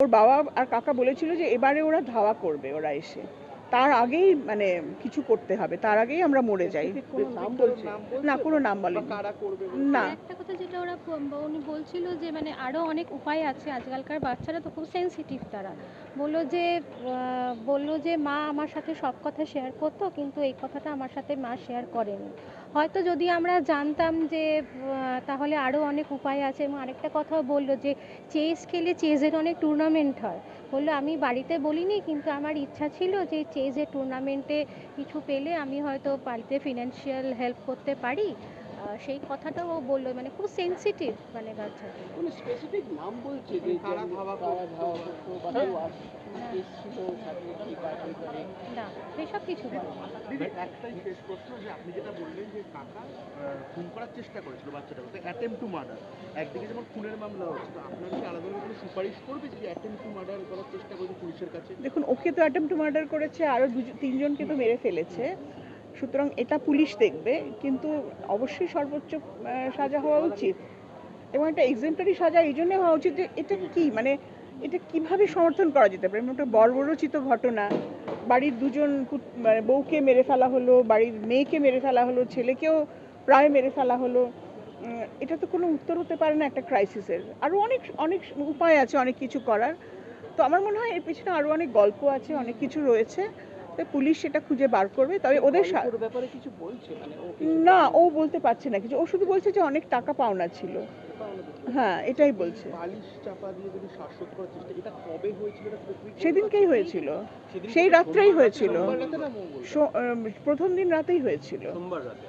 ওর বাবা আর কাকা বলেছিল যে এবারে ওরা ধাওয়া করবে ওরা এসে। তার আগেই মানে কিছু করতে হবে তার আগেই আমরা মরে যাই। কোনো নাম বলছে? না কোনো নাম বা বলেনি। না। একটা কথা যেটা ওরা উনি বলছিল যে মানে আরও অনেক উপায় আছে আজকালকার বাচ্চারা তো খুব সেনসিটিভ তারা। বলল যে বলল যে মা আমার সাথে সব কথা শেয়ার করতো কিন্তু এই কথাটা আমার সাথে মা শেয়ার করেনি। হয়তো যদি আমরা জানতাম যে তাহলে আরও অনেক উপায় আছে এবং আরেকটা কথাও বলল যে চেস খেলে চেজের অনেক টুর্নামেন্ট হয়। বলল আমি বাড়িতে বলিনি কিন্তু আমার ইচ্ছা ছিল যে চেজের টুর্নামেন্টে কিছু পেলে আমি হয়তো বাড়িতে ফিনান্সিয়াল হেল্প করতে পারি। সেই কথাটাও ও বলল মানে খুব সেনসিটিভ মানে বাচ্চাটা কোনো স্পেসিফিক নাম বলছে যে কারা ধাওয়া কারা ধাওয়া করতো বা কেউ এসেছিল কি কাকে করে? না সেসব কিছু দিদি একটাই শেষ প্রশ্ন যে আপনি যেটা বললেন যে কাকা খুন করার চেষ্টা করেছিল অ্যাটেম্প টু মার্ডার একদিকে যেমন খুনের মামলা হচ্ছে তো আপনার কি আলাদা কোনো সুপারিশ করবে যে অ্যাটেম্প টু মার্ডার করার চেষ্টা করেছে পুলিশের কাছে? দেখুন ওকে তো অ্যাটেম্প টু মার্ডার করেছে আরও দুজন তিনজনকে তো মেরে ফেলেছে। সুতরাং এটা পুলিশ দেখবে, কিন্তু অবশ্যই সর্বোচ্চ সাজা হওয়া উচিত। এবং একটা এক্সাম্পলারি সাজা এই জন্য হওয়া উচিত যে এটা কি? মানে এটা কীভাবে সমর্থন করা যেতে পারে? মানে ওটা বর্বরচিত ঘটনা, বাড়ির দুজন মানে বউকে মেরে ফেলা হলো, বাড়ির মেয়েকে মেরে ফেলা হলো, ছেলেকেও প্রায় মেরে ফেলা হলো এটা তো কোনো উত্তর হতে পারে না একটা ক্রাইসিসের আরও অনেক অনেক উপায় আছে, অনেক কিছু করার। তো আমার মনে হয় এর পিছনে আরও অনেক গল্প আছে, অনেক কিছু রয়েছে। তাই পুলিশ সেটা খুঁজে বার করবে তবে ওদের ব্যাপারে কিছু বলছে? মানে না ও বলতে পারছে না কিছু। ও শুধু বলছে যে অনেক টাকা পাওনা ছিল। হ্যাঁ এটাই বলছে। বালিশ চাপা দিয়ে যদি শ্বাসরোধ করার চেষ্টা এটা কবে হয়েছিল এটা specific বলতে সেদিনকেই হয়েছিল। সেই রাত্রেই হয়েছিল। প্রথম দিন রাতেই হয়েছিল। সোমবার রাতে।